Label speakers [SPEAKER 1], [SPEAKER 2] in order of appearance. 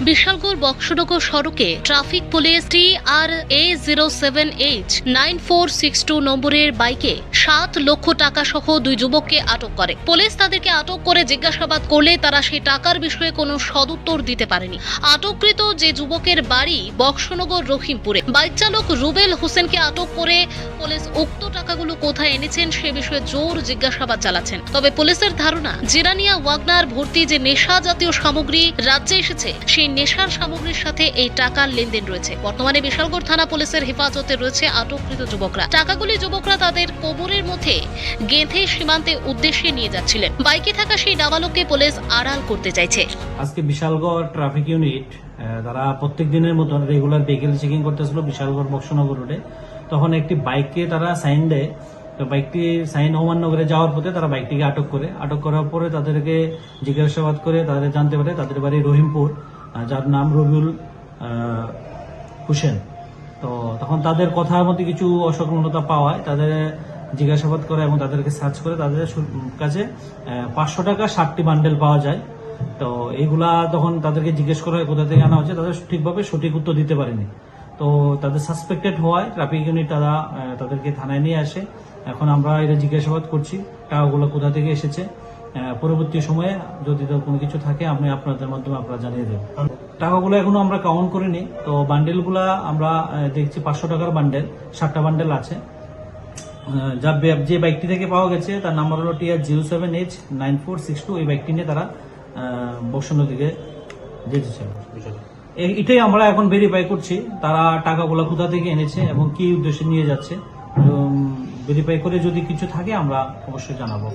[SPEAKER 1] বিশালগড় বক্সনগর সড়কে traffic police T R এ zero seven H nine four six two নম্বরের বাইকে সাত লক্ষ টাকা সহ দুই যুবককে আটক করে। পুলিশ তাদেরকে আটক করে জিজ্ঞাসাবাদ করলে তারা সেই টাকার বিষয়ে কোনো সদুত্তর দিতে পারেনি। আটককৃত যে যুবকের বাড়ি বক্সনগর রহিমপুরে। বাইক চালক রুবেল হোসেনকে আটক করে পুলিশ উক্ত টাকাগুলো কোথায় এনেছেন সে বিষয়ে জোর জিজ্ঞাসাবাদ চালাচ্ছেন। তবে পুলিশের ধারণা, জিরানিয়া ওয়াগনার ভর্তি যে নেশা জাতীয় সামগ্রী রাজ্যে এসেছে, সেই নেশার সামগ্রীর সাথে এই টাকার লেনদেন রয়েছে। বর্তমানে বিশালগড় থানা পুলিশের হেফাজতে রয়েছে আটককৃত যুবকরা। টাকাগুলি যুবকরা তাদের কোমরের মধ্যে গেঁথে সীমান্তে উদ্দেশ্যে নিয়ে যাচ্ছিলেন। বাইকে থাকা সেই নাবালককে পুলিশ আড়াল করতে চাইছে।
[SPEAKER 2] আজকে বিশালগড় ট্রাফিক ইউনিট তারা প্রত্যেক দিনের মতন রেগুলার ভেহিকেল চেকিং করতেছিল বিশালগড় বক্সনগর রোডে তখন একটি বাইককে তারা সাইন দেয়। তো বাইকটি সাইন ওমাননগরে যাওয়ার পথে তারা বাইকটিকে আটক করে। আটক করার পরে তাদেরকে জিজ্ঞাসাবাদ করে, তাদের জানতে পারে তাদের বাড়ি রহিমপুর যার নাম রবিউল হোসেন। তো তখন তাদের কথার মধ্যে কিছু অসংলগ্নতা পাওয়ায় তাদের জিজ্ঞাসাবাদ করে এবং তাদেরকে সার্চ করে তাদের কাছে পাঁচশো টাকা ষাটটি বান্ডেল পাওয়া যায়। তো এইগুলা তখন তাদেরকে জিজ্ঞেস করা হয় কোথা থেকে আনা হচ্ছে, তাদের ঠিকভাবে সঠিক উত্তর দিতে পারেনি। তো তাদের সাসপেক্টেড হওয়ায় ট্রাফিক ইউনিট তারা তাদেরকে থানায় নিয়ে আসে। এখন আমরা এটা জিজ্ঞাসাবাদ করছি, টাকাগুলো কোথা থেকে এসেছে। পরবর্তী সময়ে যদি কোনো কিছু থাকে, আমি আপনাদের মাধ্যমে আপনারা জানিয়ে দেব। টাকাগুলো এখনও আমরা কাউন্ট করিনি, তো বান্ডেলগুলা আমরা দেখছি পাঁচশো টাকার বান্ডেল ষাটটা বান্ডেল আছে। যা যে বাইকটি থেকে পাওয়া গেছে, তার নাম্বার হলো TR zero seven H nine four six two এই বাইকটি নিয়ে তারা বসন্ত দিকে এ- এটাই আমরা এখন ভেরিফাই করছি, তারা টাকাগুলো কোথা থেকে এনেছে এবং কি উদ্দেশ্যে নিয়ে যাচ্ছে। ভেরিফাই করে যদি কিছু থাকে, আমরা অবশ্যই জানাব।